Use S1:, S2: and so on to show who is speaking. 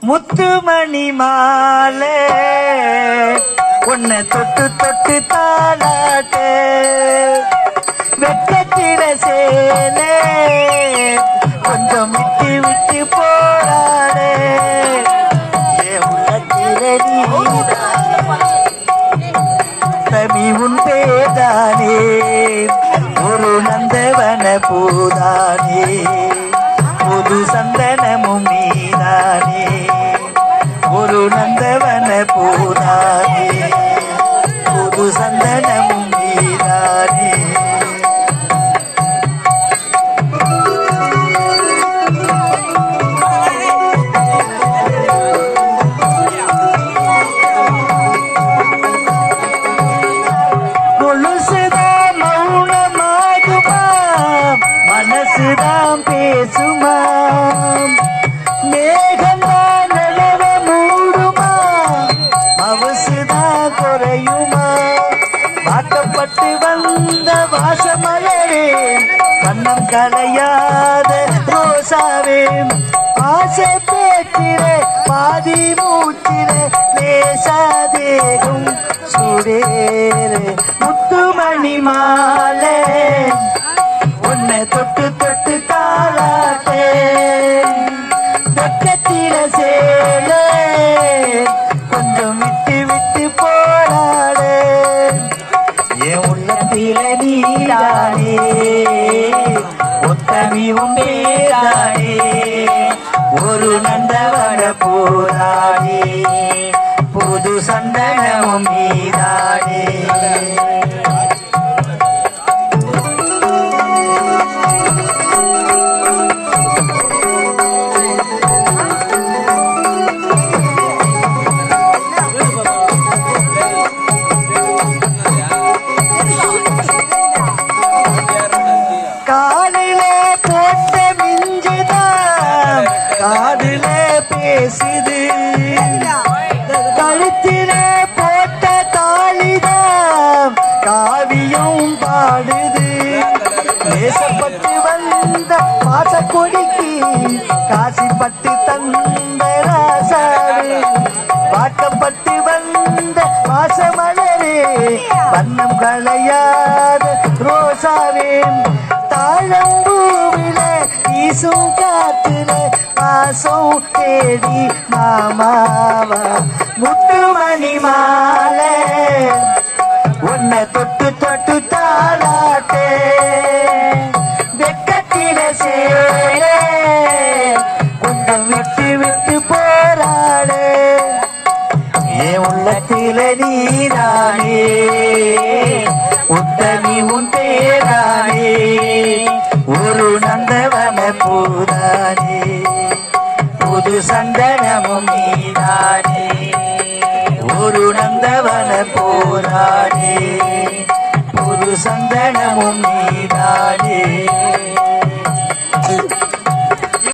S1: முத்துமணி மாலே. உன்னை தொட்டு தொட்டு தாளாட்டு. வெக்கத்தில சேலே. கொஞ்சம் விட்டு விட்டு போராடே. என் உள்ளத்தில நீதான். உன் பேதானே. ஒரு நந்தவன பூதானே. வந்த வாசமலரே வண்ணம் கலையாத ரோசாவே. ஆசை பேச்சிலே பாதி மூச்சிலே லேசாதேகும் சுடேரே முத்துமணி மாலை உன்னை தொட்டு தொட்டு நீதானே உத்தமி உண்டேதானே ஒரு நந்தவன போராடே. பேசுது கழுத்திலே போட்ட தாலிதான் காவியம் பாடுது. தேசப்பட்டு வந்த பாசக்கொடிக்கு காசிப்பட்டு தந்த ராசாவே. வாக்கப்பட்டு வந்த பாசமலரே வண்ணம் களையாத ரோசாவே. தாழம்பூவிலே வீசும் காத்துல வாசம் தேடி மாமாவா முத்துமணி மாலை. உன்னை தொட்டு தொட்டு தாளாட்டே வெக்கத்தில சேரே. குண்டம் விட்டு விட்டு போராடே. என் உள்ளத்தில நீதானே உத்தமி உன் பேரானே சந்தனமும் நீதானே. ஒரு நந்தவன போரானே. புது சந்தனமும்